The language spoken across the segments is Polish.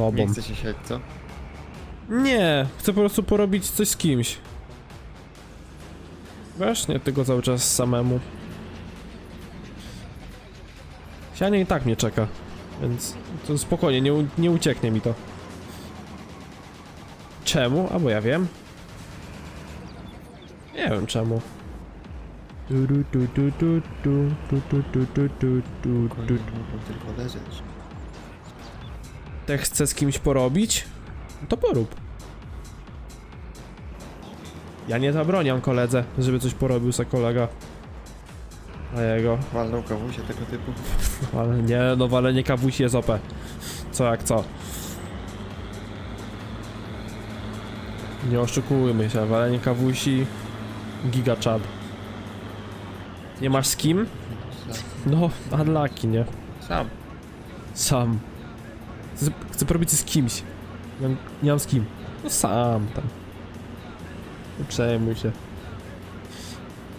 tobą. Nie co? Nie, chcę po prostu porobić coś z kimś. Właśnie tego cały czas samemu. Sianie i tak mnie czeka, więc to spokojnie, nie, nie ucieknie mi to. Czemu? Albo ja wiem. Nie wiem czemu. Tylko leżeć. Te chcę z kimś porobić? To porób. Ja nie zabroniam koledze, żeby coś porobił za kolega. A jego. Walną kawusie tego typu. Ale nie, no walenie kawusi jest OP. Co jak co. Nie oszukujmy się, walenie kawusi... Giga chad. Nie masz z kim? No, unlucky, nie? Sam. Sam. Chcę, chcę porobić z kimś. Nie mam, nie mam z kim. No sam tam. Nie przejmuj się.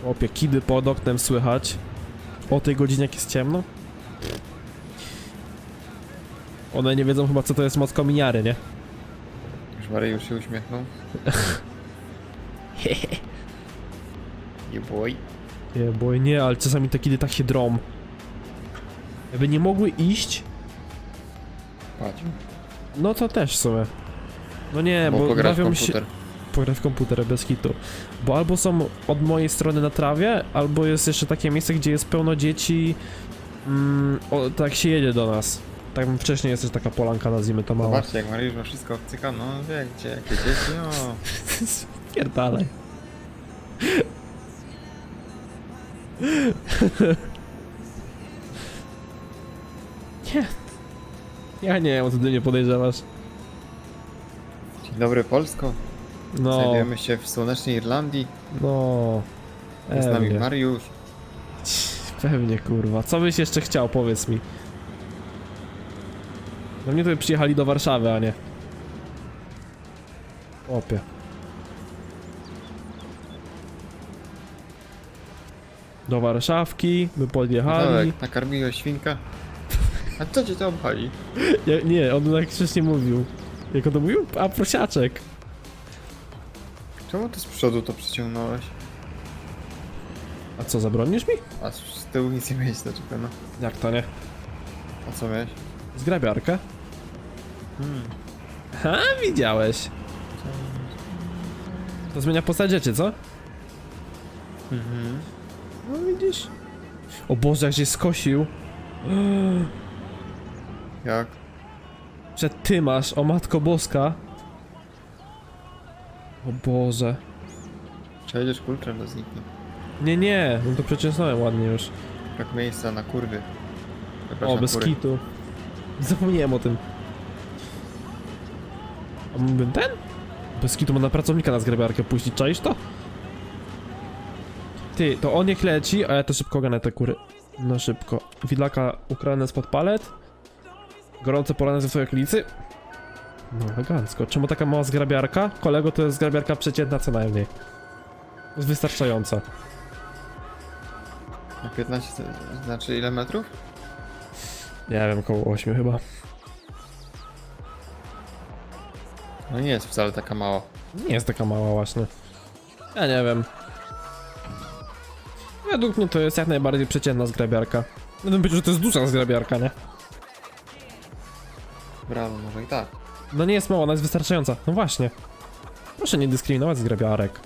Opie, kidy pod oknem słychać. O tej godzinie jak jest ciemno. One nie wiedzą chyba co to jest moc kominiary, nie? Już Mariusz się uśmiechnął. You boy. Nie, bo nie, ale czasami te kidy tak się drą. Jakby nie mogły iść, Patrz. no to też w sumie. No nie, Bo bo bawią się... komputer. pograć w komputer bez hitu. Bo albo są od mojej strony na trawie, albo jest jeszcze takie miejsce, gdzie jest pełno dzieci. Mm, o, tak się jedzie do nas. Tak wcześniej jest też taka polanka, nazwijmy to mała. Zobaczcie, jak Mariusz ma wszystko obcyka. No wie gdzie, jakie dzieci, no. Pierdalej. Nie. Ja nie wiem, o co ty mnie podejrzewasz. Dzień dobry Polsko. No, Znajdujemy się w słonecznej Irlandii. no. Jest z nami Pewnie. Mariusz. Pewnie, kurwa. Co byś jeszcze chciał, powiedz mi. No mnie tutaj przyjechali do Warszawy, a nie. Opie. Do Warszawki, by podjechali. Tak, nakarmiłeś świnka. A co cię to obchodzi? Ja, nie, on tak wcześniej mówił. Jak on to mówił? A prosiaczek. Czemu ty z przodu to przyciągnąłeś? A co, zabronisz mi? A z tyłu nic nie miałeś zaczepione. Jak to nie? A co miałeś? Zgrabiarkę? Hmm. Ha, widziałeś. To zmienia postać rzeczy, co? Mhm. No widzisz. O Boże, jak się skosił. Jak? Że ty masz, o Matko Boska. O Boże. Przejdziesz kulczem, to zniknie. Nie, nie, no to przecisnąłem ładnie już. Jak miejsca na kurwy. O, bez kury. kitu. Zapomniałem o tym. A mógłbym ten? Bez kitu na pracownika na zgrabiarkę puścić, czaisz to? Ty, to on niech leci, a ja to szybko ganę te kury. No szybko. Widlaka ukrane spod palet. Gorące polane ze swojej okolicy. No elegancko. Czemu taka mała zgrabiarka? Kolego, to jest zgrabiarka przeciętna co najmniej. Jest wystarczająca. Na 15, to znaczy ile metrów? Nie wiem, około 8 chyba. No nie jest wcale taka mała. Nie jest taka mała właśnie. Ja nie wiem. Według mnie to jest jak najbardziej przeciętna zgrabiarka. No bym powiedział, że to jest duża zgrabiarka, nie? Brawo, może i tak. No nie jest mała, ona jest wystarczająca. No właśnie. Proszę nie dyskryminować zgrabiarek.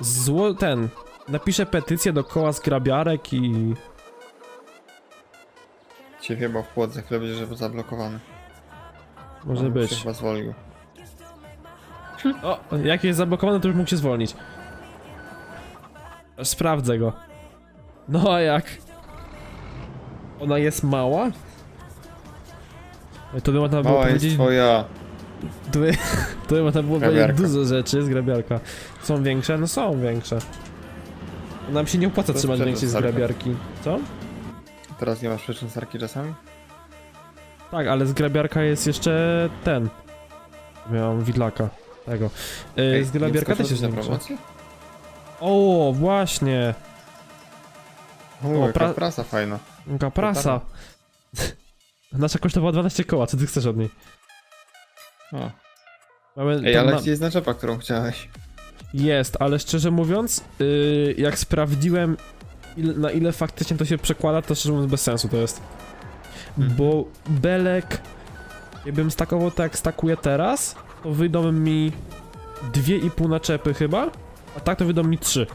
Zło ten. Napiszę petycję do koła zgrabiarek i... Cię chyba w płot za chwilę będzie żeby zablokowany. Może On być. Chyba zwolił. O, jak jest zablokowany, to już mógł się zwolnić. Sprawdzę go. No a jak? Ona jest mała? To by można było Mała jest powiedzieć. twoja. To by, to by można było powiedzieć Grabiarka. dużo rzeczy z grabiarka. Są większe? No są większe. Nam się nie opłaca To trzymać sprzęt większej z grabiarki. Co? Teraz nie masz przyczyn sarki czasami? Tak, ale z grabiarka jest jeszcze ten. Miałam widlaka. Tego. Yy, z grabiarka też jest na większa. promocję? O, właśnie. O, O, jaka pra- prasa fajna. Jaka prasa. Nasza kosztowała 12 koła, co ty chcesz od niej? O. Mamy, Ej, tam ale gdzie jest naczepa, którą chciałeś? Jest, ale szczerze mówiąc, yy, jak sprawdziłem il, na ile faktycznie to się przekłada, to szczerze mówiąc bez sensu to jest. Mhm. Bo belek, jakbym stakował tak jak stakuję teraz, to wyjdą mi 2,5 naczepy chyba, a tak to wyjdą mi 3.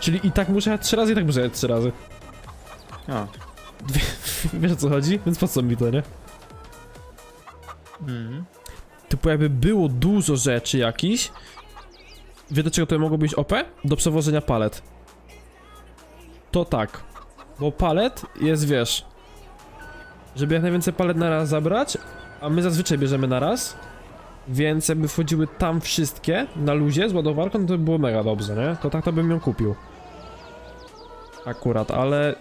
Czyli i tak muszę jechać 3 razy, i tak muszę jechać 3 razy. O. Wiesz o co chodzi? Więc po co mi to, nie? Mhm. Typu jakby było dużo rzeczy jakichś, wie do czego to mogło być OP? Do przewożenia palet. To tak. Bo palet jest, wiesz, żeby jak najwięcej palet na raz zabrać, a my zazwyczaj bierzemy na raz, więc jakby wchodziły tam wszystkie na luzie z ładowarką, to by było mega dobrze, nie? To tak to bym ją kupił. Akurat, ale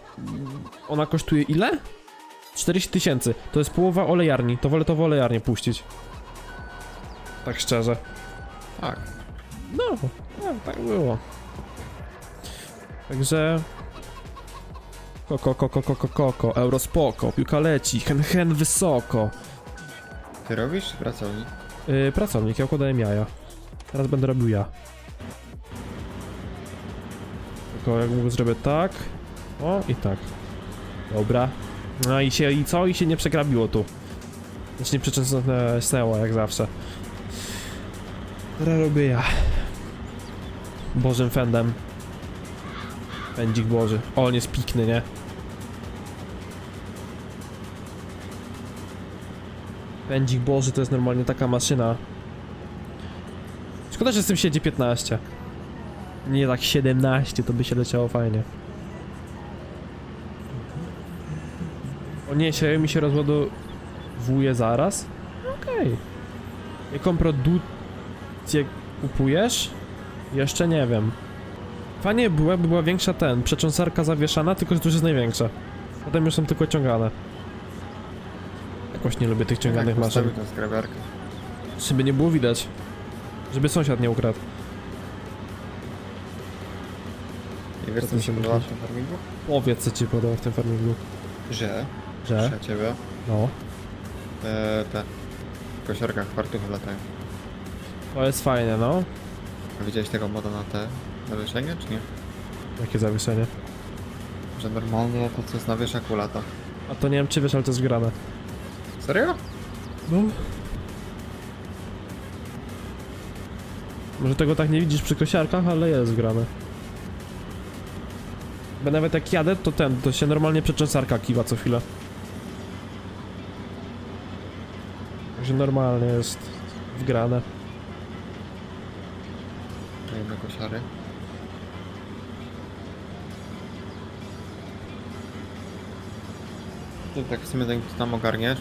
ona kosztuje ile? 40 tysięcy. To jest połowa olejarni. To wolę to w olejarnię puścić. Tak szczerze. Tak. No, tak, tak było. Także... Koko, koko, koko, koko, euro spoko, piłka leci, hen, hen wysoko. Ty robisz pracownik? Yy, pracownik, ja układałem jaja. Teraz będę robił ja. Tylko jak mówię, zrobię tak. O, i tak. Dobra. No i się, i co? I się nie przegrabiło tu. Znaczy nie przyczesnęło, jak zawsze. Teraz robię ja. Bożym fendem. Pędzik Boży. O, on jest pikny, nie? Pędzik Boży to jest normalnie taka maszyna. Szkoda, że z tym siedzi 15. Nie tak 17, to by się leciało fajnie. O nie, się mi się rozładowuje zaraz? Okej. Jaką produkcję kupujesz? Jeszcze nie wiem. Fajnie było, jakby była większa ten, przecząsarka zawieszana, tylko że tu jest największa. Potem już są tylko ciągane. Jakoś nie lubię tych ciąganych maszyn. Żeby nie było widać. Żeby sąsiad nie ukradł. Wiesz Co mi się się podoba w tym farmingu? Powiedz co ci podoba w tym farmingu. Że, Że? ciebie, No. te, te w kosiarkach fartuchy latają. To jest fajne, no. A widziałeś tego moda na te zawieszenie, czy nie? Jakie zawieszenie. Że normalnie to co jest na wieszaku lata. A to nie wiem czy wiesz, ale to jest grane. Serio? No. Może tego tak nie widzisz przy kosiarkach, ale jest grane. Bo nawet jak jadę, to ten, to się normalnie przecząsarka kiwa co chwilę. Także normalnie jest wgrane. Dajemy kosiary. Ty tak w sumie ty tam ogarniesz,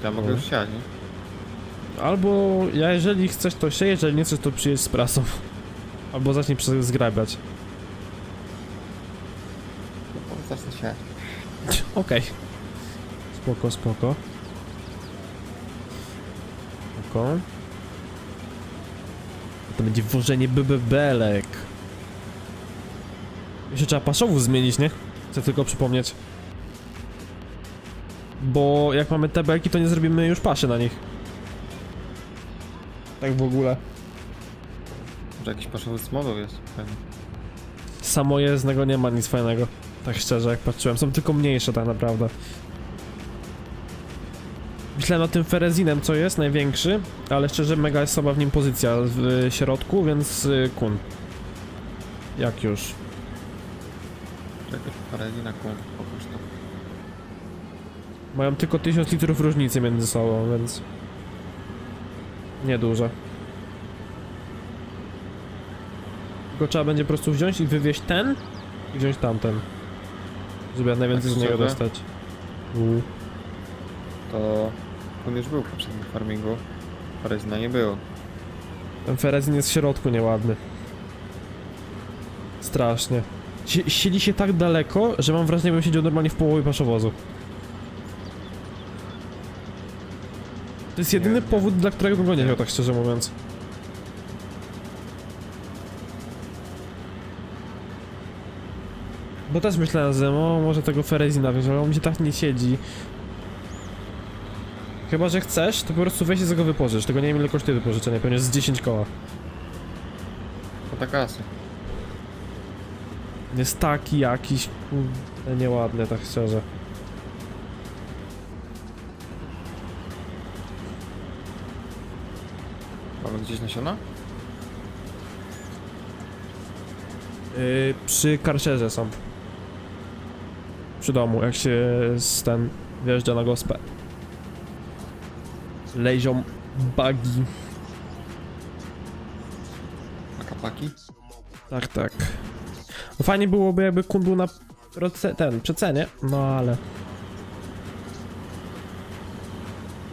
to ja mogę No. już siać, nie? Albo ja jeżeli chcesz to się, jeżeli nie chcesz to przyjeść z prasą. Albo zacznij przez zgrabiać. Zacznę siać. Okej. Spoko, spoko. Spoko. To będzie wożenie bebelek. Jeszcze trzeba paszowóz zmienić, nie? Chcę tylko przypomnieć. Bo jak mamy te belki, to nie zrobimy już paszy na nich. Tak w ogóle. Może jakiś paszowy z modą jest, pewnie. Samojezdnego nie ma nic fajnego. Tak szczerze, jak patrzyłem. Są tylko mniejsze tak naprawdę. Myślałem o tym Ferezinem, co jest największy, ale szczerze mega jest słaba w nim pozycja w środku, więc y, kun. Jak już. Jakaś paralina kół, pokaż to. Mają tylko 1000 litrów różnicy między sobą, więc... Nieduże. Tylko trzeba będzie po prostu wziąć i wywieźć ten i wziąć tamten. Żeby jak najwięcej z niego szczerze? dostać. To on już był w poprzednim farmingu. Paralina nie było. Ten Ferezin jest w środku nieładny. Strasznie. Siedzi się tak daleko, że mam wrażenie, bym siedział normalnie w połowie paszowozu. To jest jedyny powód, dla którego bym go nie wziął, tak szczerze mówiąc. Bo też myślałem, że o, może tego Ferezina wziąć, ale on mi się tak nie siedzi. Chyba, że chcesz, to po prostu weź i z go wypożycz. Tego nie wiem ile kosztuje wypożyczenie, pewnie z 10 koła. To kasy. Jest taki jakiś, kurde, nieładny, tak szczerze. Mamy gdzieś nasiona? Yy, przy karszerze są. Przy domu, jak się z ten wjeżdża na gospę. Lezią bugi. Akapaki? Tak, tak. No fajnie byłoby jakby kun był na proce- ten, przecenie, no ale...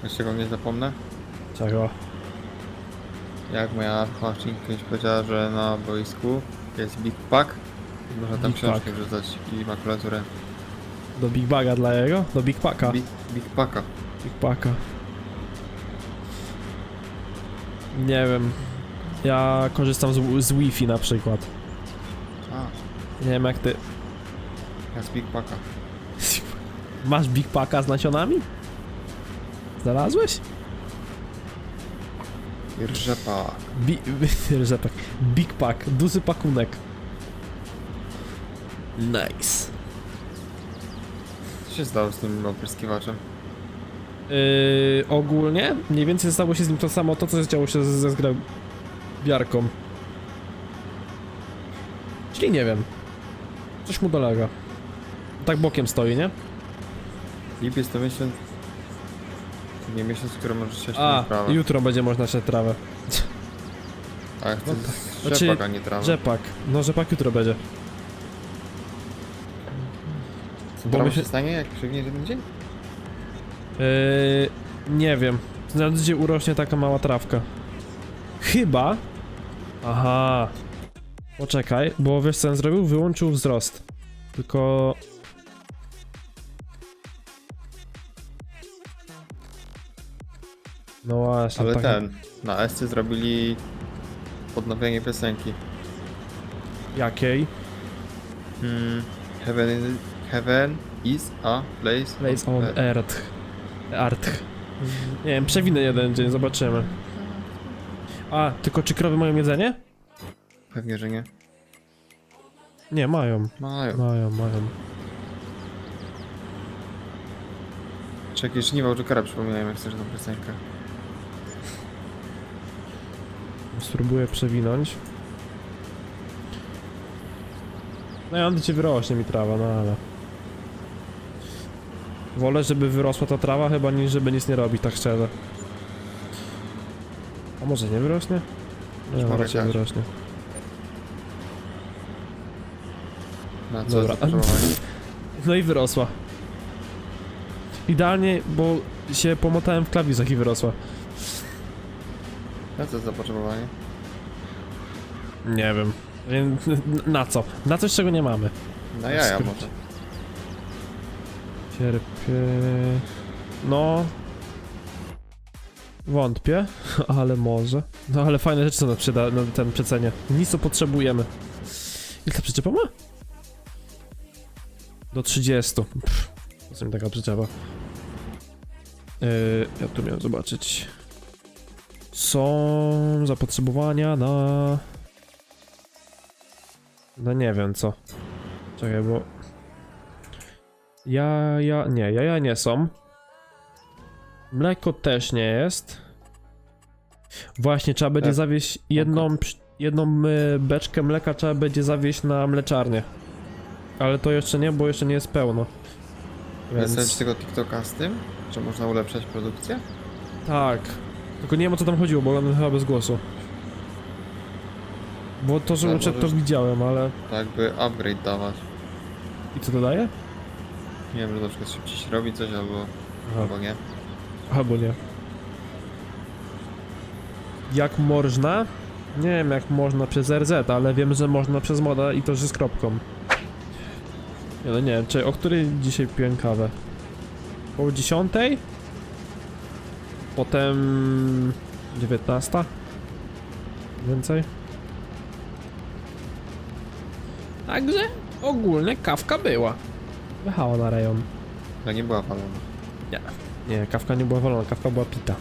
Jeszcze go nie zapomnę. Czego? Jak moja wychowawczyni kiedyś powiedziała, że na boisku jest Big Pack. i Można tam Big książki Pack. wrzucać i makulaturę. Do Big Baga dla jego? Do Big Packa. Big, Big Packa. Big Packa. Nie wiem. Ja korzystam z, z Wi-Fi na przykład. A, Nie wiem jak ty. ja z Big Packa. Masz Big Packa z nasionami? Znalazłeś? I Rzepak. Bi że tak. Big Pack, duży pakunek. Nice. Co się stało z tym opryskiwaczem? Yy, ogólnie mniej więcej stało się z nim to samo to, co działo się ze, zgrabiarką. Czyli nie wiem. Coś mu dolega. Tak bokiem stoi, nie? Lipiec to miesiąc... Nie miesiąc, w którym możesz siać A, trawę. jutro będzie można się trawę. A chcę no Znaczy, rzepak, a nie trawę. Rzepak. No rzepak jutro będzie. Bo my się się... stanie, jak przygnie jeden dzień? Yy, nie wiem. Na gdzie urośnie taka mała trawka. Chyba... Aha. Poczekaj, bo wiesz co on zrobił? Wyłączył wzrost. Tylko... No właśnie, Ale tak. ten, na Escy zrobili odnowienie piosenki. Jakiej? Hmm, heaven, is, heaven is a place, Place on earth. Earth. Art. Nie wiem, przewinę jeden dzień, zobaczymy. A, tylko czy krowy mają jedzenie? Pewnie, że nie. Nie, mają. Mają. Mają, mają. Czy jakieś żniwa Jokera przypominają, jak chcesz tą piosenkę. Spróbuję przewinąć. No i on ci wyrośnie mi trawa, no ale... Wolę, żeby wyrosła ta trawa, chyba niż żeby nic nie robić, tak szczerze. A może nie wyrośnie? Nie, no raczej wyrośnie. Na co Dobra. No i wyrosła. Idealnie, bo się pomotałem w klawiszach i wyrosła. Na co jest zapotrzebowanie? Nie wiem. Więc na co? Na coś, czego nie mamy. Na jaja skrócie. może. Cierpię... No... Wątpię, ale może. No ale fajne rzeczy są na, przyda- na ten przecenie. Nic co potrzebujemy. Ile ta przyczepa ma? Do 30. Pff, co mi taka przyczepa? Yy, ja tu miałem zobaczyć. Są zapotrzebowania na... No nie wiem co. Czekaj, bo... Ja, ja, nie, jaja nie są. Mleko też nie jest. Właśnie, trzeba będzie Tak. zawieźć jedną, jedną y, beczkę mleka trzeba będzie zawieźć na mleczarnię. Ale to jeszcze nie, bo jeszcze nie jest pełno. Więc... Więc tego TikToka z tym? Że można ulepszać produkcję? tak. Tylko nie wiem o co tam chodziło, bo on chyba bez głosu. Bo to, że Tak, uczę, to widziałem, ale... Tak by upgrade dawać. I co to daje? Nie wiem, że na przykład szybciej się robi coś albo, Aha. albo nie. Albo nie. Jak można? Nie wiem jak można przez RZ, ale wiem, że można przez moda i to, że z kropką. Nie, no nie wiem, czy o której dzisiaj piłem kawę? Około 10? Potem 19? Więcej? Także ogólnie kawka była. Wychała na rejon. To nie była palona. Nie. Nie, kawka nie była walona, kawka była pita.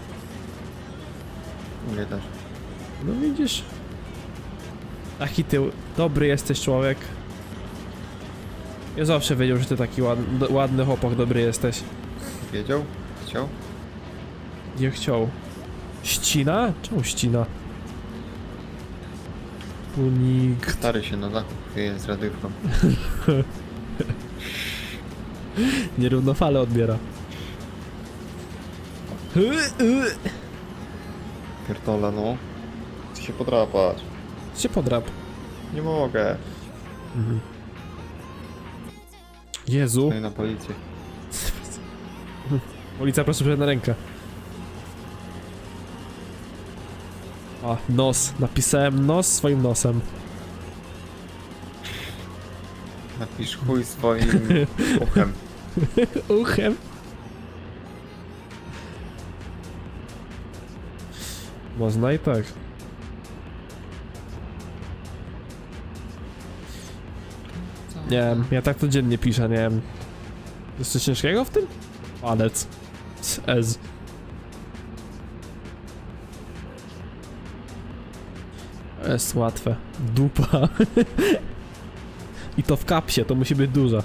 Nie też. No widzisz? Taki ty dobry jesteś człowiek. Ja zawsze wiedział, że ty taki ładny, ładny chłopak, dobry jesteś. Wiedział? Chciał? Nie chciał. Ścina? Czemu ścina? Unik. Stary się na zakup chwieje z radiówką. Nierówno fale odbiera. Pierdolę no. Chcę się podrapać. Się podrap. Nie mogę. Mhm. Jezu. I na policję. Policja proszę przyjść na rękę. A, nos. Napisałem nos swoim nosem. Napisz chuj swoim uchem. Uchem. Można i tak. Nie wiem, ja tak codziennie piszę, nie wiem. Jest coś ciężkiego w tym? Palec. Ez. Jest łatwe. Dupa. I to w kapsie, to musi być duża.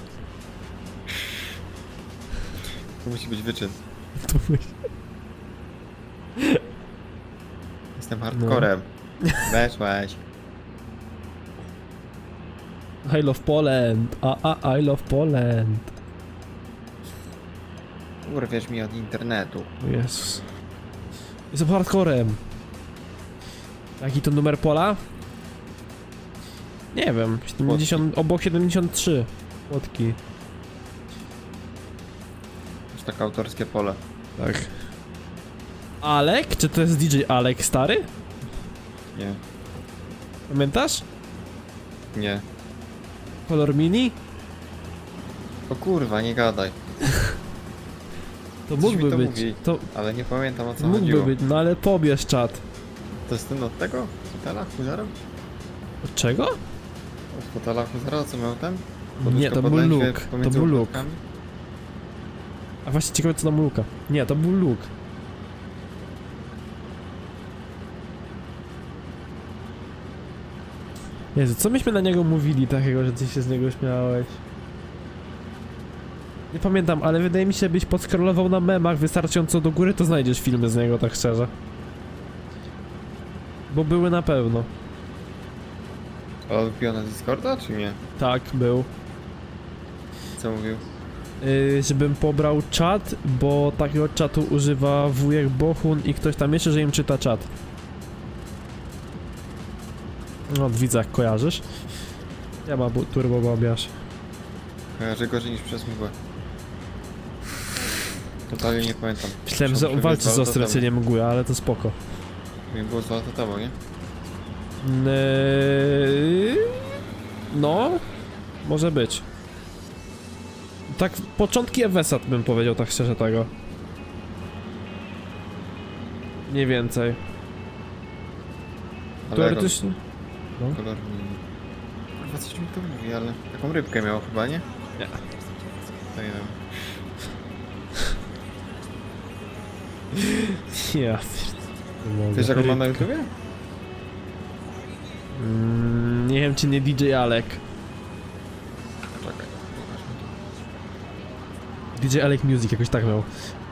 Musi być wyczyn. To musi... Jestem hardcorem. Weszłeś. I love Poland. A, a, I love Poland. Urwiesz mi od internetu. O Jezus. Jestem hardcorem. Jaki to numer pola? Nie wiem. 70, obok 73. Łotki. Już tak autorskie pole. Tak. Alek? Czy to jest DJ Alek stary? Nie. Pamiętasz? Nie. Kolor mini? O kurwa, nie gadaj. To Coś mi mógłby to być. mówi. To Ale nie pamiętam o co mógłby chodziło. być, no ale pobierz czat. To jest ten od tego? Hotela Huzara? Od czego? Od hotela Huzara, co miał ten? Nie, to pod był lędźwie Luke. To pomiędzy był Luke. łopatkami? A właśnie ciekawe co tam Luka. Nie, to był Luke. Jezu, co myśmy na niego mówili takiego, że ty się z niego śmiałeś? Nie pamiętam, ale wydaje mi się, byś podskrolował na memach wystarczająco do góry, to znajdziesz filmy z niego, tak szczerze. Bo były na pewno. Ale wbił na Discorda, czy nie? Tak, był. Co mówił? Yy, żebym pobrał czat, bo takiego czatu używa wujek Bohun i ktoś tam jeszcze, że im czyta czat. No, widzę jak kojarzysz. Ja ma bu- turbo babiarz. Kojarzę gorzej niż przez mgłę. Totalnie nie pamiętam. Myślałem, że walczy z ostraceniem mgły, ale to spoko. temu. Było dwa lata temu, nie? Yy, No, może być. Tak, początki Ewesat bym powiedział tak szczerze tego. Nie więcej. Ale Teoretycznie. on- Kolor mi... Kurwa, coś mi to mówi, ale... Taką rybkę miał chyba, nie? Nie. To nie wiem. Ja pierd- nie mogę. Wiesz jak on ma na. YouTubie? Mm, nie wiem czy nie DJ Alek. DJ Alek Music jakoś tak miał.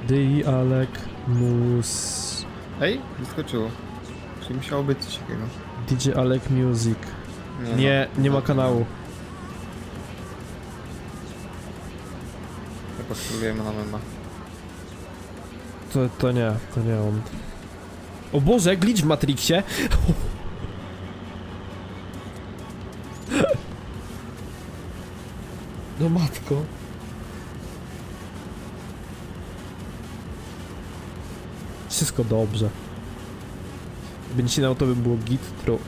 DJ Alek Mus... Ej, wyskoczyło. Czyli musiało być coś takiego. DJ Alek Music. no. Nie, nie ma kanału. Tak spróbujemy na mema. To, to nie, to nie on. O Boże, glitch w Matrixie! No matko. Wszystko dobrze. Gdyby nie ścinał, to by było git tru.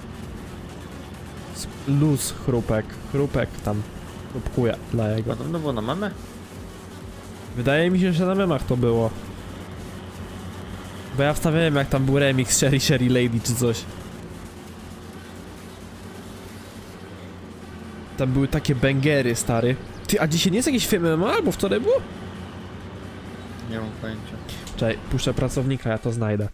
Luz chrupek. Chrupek tam. Chrupkuje dla jego. Podobno było na memę? Wydaje mi się, że na memach to było. Bo ja wstawiałem jak tam był remix Sherry Sherry Lady czy coś. Tam były takie bangery, stary. Ty, a dzisiaj nie jest jakiś film MMA albo wczoraj było? Nie mam pojęcia. Czekaj, puszczę pracownika, ja to znajdę.